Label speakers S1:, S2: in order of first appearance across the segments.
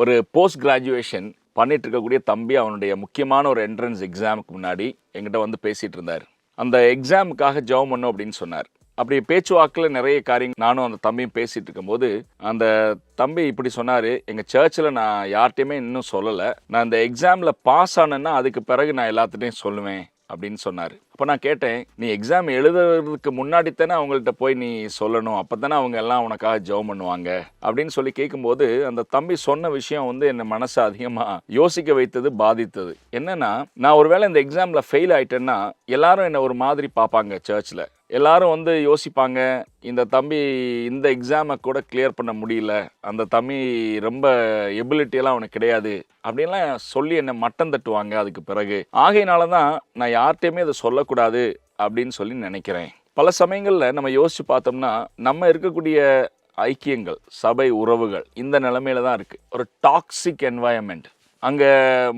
S1: ஒரு post graduation பண்ணிட்டு இருக்கக்கூடிய தம்பி அவனுடைய முக்கியமான ஒரு என்ட்ரன்ஸ் எக்ஸாமுக்கு முன்னாடி எங்கிட்ட வந்து பேசிட்டு இருந்தார். அந்த எக்ஸாமுக்காக ஜெபம் பண்ணும் அப்படின்னு சொன்னார். அப்படி பேச்சுவாக்கில் நிறைய காரியங்கள் நானும் அந்த தம்பியும் பேசிகிட்டு இருக்கும்போது அந்த தம்பி இப்படி சொன்னார் எங்கள் சர்ச்சில் நான் யார்கிட்டையுமே இன்னும் சொல்லலை. நான் இந்த எக்ஸாமில் பாஸ் ஆனேன்னா அதுக்கு பிறகு நான் எல்லாத்துட்டையும் சொல்லுவேன். அப்படின்னு சொன்னார். அப்போ நான் கேட்டேன் நீ எக்ஸாம் எழுதுறதுக்கு முன்னாடி தானே அவங்கள்ட்ட போய் நீ சொல்லணும். அப்போ தானே அவங்க எல்லாம் உனக்காக ஜெபம் பண்ணுவாங்க. அப்படின்னு சொல்லி கேட்கும்போது அந்த தம்பி சொன்ன விஷயம் வந்து என்னை மனசை அதிகமாக யோசிக்க வைத்தது பாதித்தது. என்னன்னா நான் ஒருவேளை இந்த எக்ஸாமில் ஃபெயில் ஆயிட்டேன்னா எல்லாரும் என்னை ஒரு மாதிரி பார்ப்பாங்க சர்ச்சில் எல்லாரும் வந்து யோசிப்பாங்க இந்த தம்பி இந்த எக்ஸாமை கூட கிளியர் பண்ண முடியல அந்த தம்பி ரொம்ப எபிலிட்டியெல்லாம் அவனுக்கு கிடையாது அப்படின்லாம் சொல்லி என்னை மட்டம் தட்டுவாங்க அதுக்கு பிறகு. ஆகையினால தான் நான் யார்கிட்டையுமே அதை சொல்லக்கூடாது அப்படின்னு சொல்லி நினைக்கிறேன். பல சமயங்களில் நம்ம யோசித்து பார்த்தோம்னா நம்ம இருக்கக்கூடிய ஐக்கியங்கள் சபை உறவுகள் இந்த நிலமையில தான் இருக்குது ஒரு டாக்ஸிக் என்வாயன்மெண்ட் அங்கே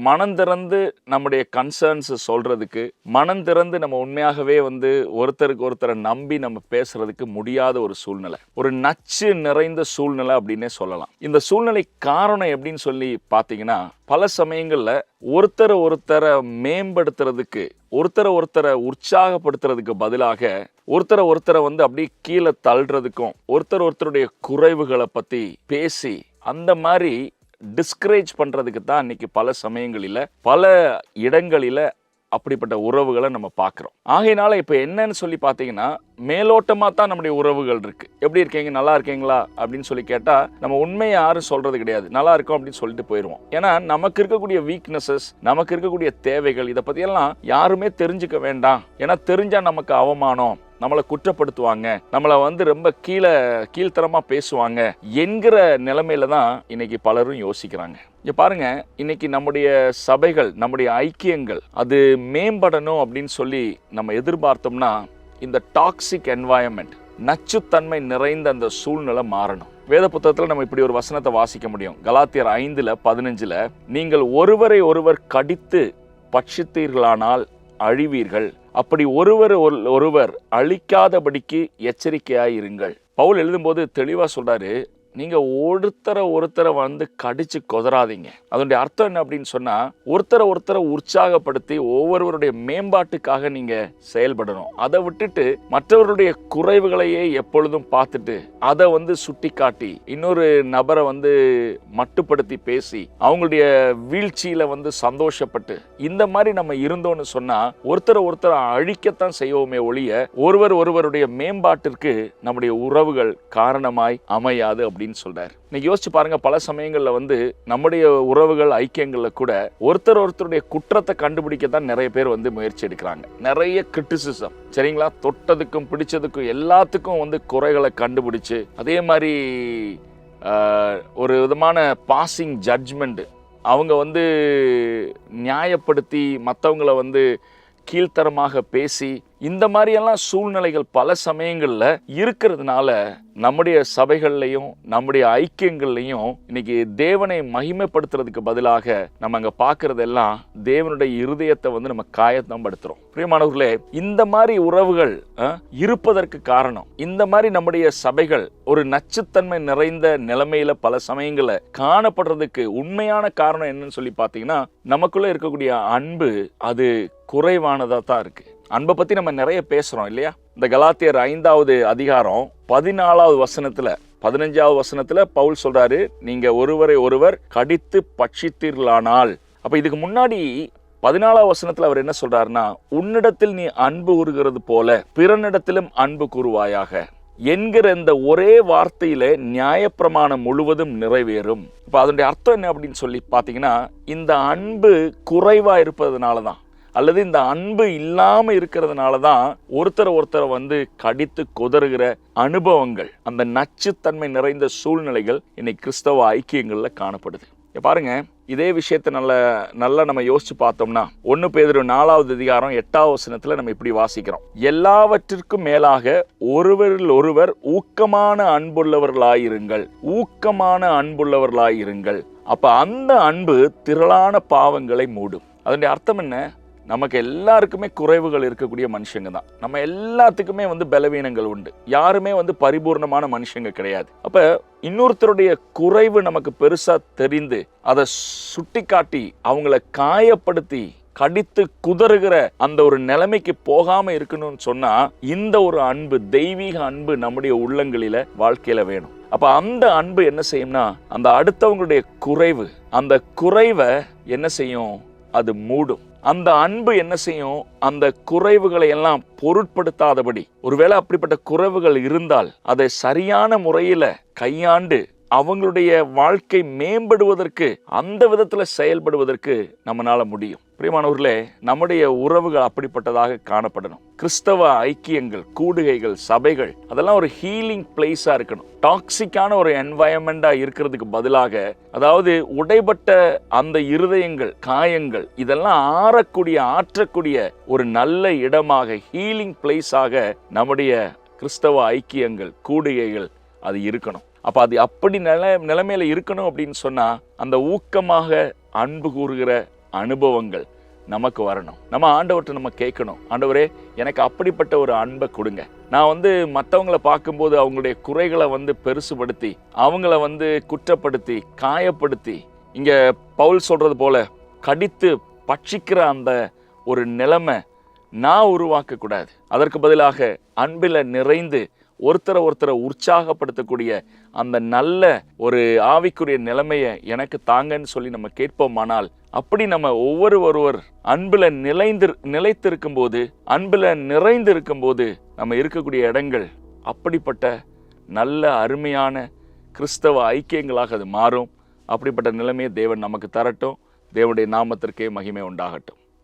S1: மனம் திறந்து நம்முடைய கன்சர்ன்ஸை சொல்கிறதுக்கு மனம் திறந்து நம்ம உண்மையாகவே வந்து ஒருத்தருக்கு ஒருத்தரை நம்பி நம்ம பேசுகிறதுக்கு முடியாத ஒரு சூழ்நிலை. ஒரு நச்சு நிறைந்த சூழ்நிலை அப்படின்னே சொல்லலாம். இந்த சூழ்நிலை காரணம் எப்படின்னு சொல்லி பார்த்தீங்கன்னா பல சமயங்களில் ஒருத்தரை ஒருத்தரை மேம்படுத்துறதுக்கு ஒருத்தரை ஒருத்தரை உற்சாகப்படுத்துறதுக்கு பதிலாக ஒருத்தரை ஒருத்தரை வந்து அப்படியே கீழே தள்ளுறதுக்கும் ஒருத்தர் ஒருத்தருடைய குறைவுகளை பற்றி பேசி அந்த மாதிரி டிஸ்கரேஜ் பண்ணுறதுக்கு தான் இன்றைக்கி பல சமயங்களில் பல இடங்களில் அப்படிப்பட்ட உறவுகளை நம்ம பார்க்குறோம். ஆகையினால இப்போ என்னன்னு சொல்லி பார்த்தீங்கன்னா மேலோட்டமாக தான் நம்முடைய உறவுகள் இருக்கு. எப்படி இருக்கீங்க? நல்லா இருக்கீங்களா? அப்படின்னு சொல்லி கேட்டால் நம்ம உண்மையை யாரும் சொல்றது கிடையாது. நல்லா இருக்கும் அப்படின்னு சொல்லிட்டு போயிடுவோம் ஏன்னா நமக்கு இருக்கக்கூடிய வீக்னஸஸ் நமக்கு இருக்கக்கூடிய தேவைகள் இதை பற்றியெல்லாம் யாருமே தெரிஞ்சுக்க வேண்டாம். ஏன்னா தெரிஞ்சால் நமக்கு அவமானம் நம்மளை குற்றப்படுத்துவாங்க நம்மளை வந்து ரொம்ப கீழே கீழ்த்தரமாக பேசுவாங்க என்கிற நிலைமையில தான் இன்னைக்கு பலரும் யோசிக்கிறாங்க. இங்கே பாருங்க இன்னைக்கு நம்முடைய சபைகள் நம்முடைய ஐக்கியங்கள் அது மேம்படணும் அப்படின்னு சொல்லி நம்ம எதிர்பார்த்தோம்னா இந்த டாக்ஸிக் என்வாயன்மெண்ட் நச்சுத்தன்மை நிறைந்த அந்த சூழ்நிலை மாறணும். வேத புத்தகத்தில் நம்ம இப்படி ஒரு வசனத்தை வாசிக்க முடியும். கலாத்தியர் ஐந்தில் பதினஞ்சில் நீங்கள் ஒருவரை ஒருவர் கடித்து பட்சித்தீர்களானால் அழிவீர்கள். அப்படி ஒருவர் ஒரு- ஒருவர் அழிக்காதபடிக்கு எச்சரிக்கையாயிருங்கள். பவுல் எழுதும்போது தெளிவாக சொல்கிறாரு நீங்க ஒருத்தரை ஒருத்தரை வந்து கடிச்சு கொதறாதீங்க. அதனுடைய அர்த்தம் என்ன அப்படின்னு சொன்னா ஒருத்தரை ஒருத்தரை உற்சாகப்படுத்தி ஒவ்வொருவருடைய மேம்பாட்டுக்காக நீங்க செயல்படணும். அதை விட்டுட்டு மற்றவருடைய குறைவுகளையே எப்பொழுதும் பார்த்துட்டு அதை வந்து சுட்டி காட்டி இன்னொரு நபரை வந்து மட்டுப்படுத்தி பேசி அவங்களுடைய வீழ்ச்சியில வந்து சந்தோஷப்பட்டு இந்த மாதிரி நம்ம இருந்தோம்னு சொன்னா ஒருத்தரை ஒருத்தரை அழிக்கத்தான் செய்வோமே ஒழிய ஒருவர் ஒருவருடைய மேம்பாட்டிற்கு நம்முடைய உறவுகள் காரணமாய் அமையாது அப்படின்னு சொல்கிறார் இன்னைக்கு யோசிச்சு பாருங்க பல சமயங்களில் வந்து நம்முடைய உறவுகள் ஐக்கியங்களில் கூட ஒருத்தர் ஒருத்தருடைய குற்றத்தை கண்டுபிடிக்க தான் நிறைய பேர் வந்து முயற்சி எடுக்கிறாங்க. நிறைய கிரிட்டிசிசம் சரிங்களா? தொட்டதுக்கும் பிடிச்சதுக்கும் எல்லாத்துக்கும் வந்து குறைகளை கண்டுபிடிச்சு அதே மாதிரி ஒரு விதமான பாசிங் ஜட்ஜ்மெண்ட்டு அவங்க வந்து நியாயப்படுத்தி மற்றவங்கள வந்து கீழ்த்தரமாக பேசி இந்த மாதிரியெல்லாம் சூழ்நிலைகள் பல சமயங்களில் இருக்கிறதுனால நம்முடைய சபைகள்லையும் நம்முடைய ஐக்கியங்கள்லையும் இன்னைக்கு தேவனை மகிமைப்படுத்துறதுக்கு பதிலாக நம்ம அங்கே பார்க்குறதெல்லாம் தேவனுடைய இருதயத்தை வந்து நம்ம காயத்தம்படுத்துகிறோம் பிரியமானவர்களே இந்த மாதிரி உறவுகள் இருப்பதற்கு காரணம் இந்த மாதிரி நம்முடைய சபைகள் ஒரு நச்சுத்தன்மை நிறைந்த நிலைமையில பல சமயங்களில் காணப்படுறதுக்கு உண்மையான காரணம் என்னன்னு சொல்லி பார்த்தீங்கன்னா நமக்குள்ளே இருக்கக்கூடிய அன்பு அது குறைவானதாக தான் இருக்குது அன்பை பற்றி நம்ம நிறைய பேசுகிறோம் இல்லையா? இந்த கலாத்தியர் ஐந்தாவது அதிகாரம் பதினாலாவது வசனத்தில் பதினஞ்சாவது வசனத்தில் பவுல் சொல்கிறாரு நீங்கள் ஒருவரை ஒருவர் கடித்து பட்சித்தீர்களானால். அப்போ இதுக்கு முன்னாடி பதினாலாவது வசனத்தில் அவர் என்ன சொல்றாருன்னா உன்னிடத்தில் நீ அன்பு கூறுகிறது போல பிறனிடத்திலும் அன்பு கூறுவாயாக. என்கிற இந்த ஒரே வார்த்தையில நியாயப்பிரமாணம் முழுவதும் நிறைவேறும். இப்போ அதனுடைய அர்த்தம் என்ன அப்படின்னு சொல்லி பார்த்தீங்கன்னா இந்த அன்பு குறைவா இருப்பதனால தான் அல்லது இந்த அன்பு இல்லாமல் இருக்கிறதுனால தான் ஒருத்தரை ஒருத்தரை வந்து கடித்து கொதறுகிற அனுபவங்கள் அந்த நச்சுத்தன்மை நிறைந்த சூழ்நிலைகள் இன்னைக்கு கிறிஸ்தவ ஐக்கியங்களில் காணப்படுது. பாருங்க இதே விஷயத்தை நல்ல நல்லா நம்ம யோசிச்சு பார்த்தோம்னா ஒன்று பேதொரு நாலாவது அதிகாரம் எட்டாவது வசனத்தில் நம்ம இப்படி வாசிக்கிறோம். எல்லாவற்றிற்கும் மேலாக ஒருவரில் ஒருவர் ஊக்கமான அன்புள்ளவர்களாயிருங்கள். ஊக்கமான அன்புள்ளவர்களாயிருங்கள். அப்போ அந்த அன்பு திரளான பாவங்களை மூடும். அதனுடைய அர்த்தம் என்ன? நமக்கு எல்லாருக்குமே குறைவுகள் இருக்கக்கூடிய மனுஷங்க தான். நம்ம எல்லாத்துக்குமே வந்து பலவீனங்கள் உண்டு. யாருமே வந்து பரிபூர்ணமான மனுஷங்க கிடையாது. அப்போ இன்னொருத்தருடைய குறைவு நமக்கு பெருசாக தெரிந்து அதை சுட்டி காட்டி அவங்கள காயப்படுத்தி கடித்து குதறுகிற அந்த ஒரு நிலைமைக்கு போகாம இருக்கணும்னு சொன்னா இந்த ஒரு அன்பு தெய்வீக அன்பு நம்முடைய உள்ளங்களில வாழ்க்கையில வேணும். அப்ப அந்த அன்பு என்ன செய்யும்னா அந்த அடுத்தவங்களுடைய குறைவு அந்த குறைவை என்ன செய்யும்? அது மூடும். அந்த அன்பு என்ன செய்யும்? அந்த குறைவுகளை எல்லாம் பொருட்படுத்தாதபடி. ஒருவேளை அப்படிப்பட்ட குறைவுகள் இருந்தால் அதை சரியான முறையில கையாண்டு அவங்களுடைய வாழ்க்கை மேம்படுவதற்கு அந்த விதத்தில் செயல்படுவதற்கு நம்மளால முடியும். பிரியமானவர்களே நம்முடைய உறவுகள் அப்படிப்பட்டதாக காணப்படணும். கிறிஸ்தவ ஐக்கியங்கள் கூடுகைகள் சபைகள் அதெல்லாம் ஒரு ஹீலிங் பிளேஸாக இருக்கணும். டாக்ஸிக்கான ஒரு என்வாயன்மெண்டா இருக்கிறதுக்கு பதிலாக அதாவது உடைபட்ட அந்த இருதயங்கள் காயங்கள் இதெல்லாம் ஆறக்கூடிய ஆற்றக்கூடிய ஒரு நல்ல இடமாக ஹீலிங் பிளேஸாக நம்முடைய கிறிஸ்தவ ஐக்கியங்கள் கூடுகைகள் அது இருக்கணும். அப்போ அது அப்படி நில நிலைமையில் இருக்கணும் அப்படின்னு சொன்னால் அந்த ஊக்கமாக அன்பு கூறுகிற அனுபவங்கள் நமக்கு வரணும். நம்ம ஆண்டவர்கிட்ட நம்ம கேட்கணும். ஆண்டவரே எனக்கு அப்படிப்பட்ட ஒரு அன்பை கொடுங்க. நான் வந்து மற்றவங்கள பார்க்கும்போது அவங்களுடைய குறைகளை வந்து பெருசுபடுத்தி அவங்கள வந்து குற்றப்படுத்தி காயப்படுத்தி இங்கே பவுல் சொல்கிறது போல கடித்து பட்சிக்கிற அந்த ஒரு நிலைமை நான் உருவாக்கக்கூடாது. அதற்கு பதிலாக அன்பில் நிறைந்து ஒருத்தரை ஒருத்தரை உற்சாகப்படுத்தக்கூடிய அந்த நல்ல ஒரு ஆவிக்குரிய நிலைமையை எனக்கு தாங்கன்னு சொல்லி நம்ம கேட்போமானால் அப்படி நம்ம ஒவ்வொரு ஒருவர் அன்பில் நிலைந்து நிலைத்திருக்கும் போது அன்பில் நிறைந்து இருக்கும்போது நம்ம இருக்கக்கூடிய இடங்கள் அப்படிப்பட்ட நல்ல அருமையான கிறிஸ்தவ ஐக்கியங்களாக அது மாறும். அப்படிப்பட்ட நிலைமையை தேவன் நமக்கு தரட்டும். தேவனுடைய நாமத்திற்கே மகிமை உண்டாகட்டும்.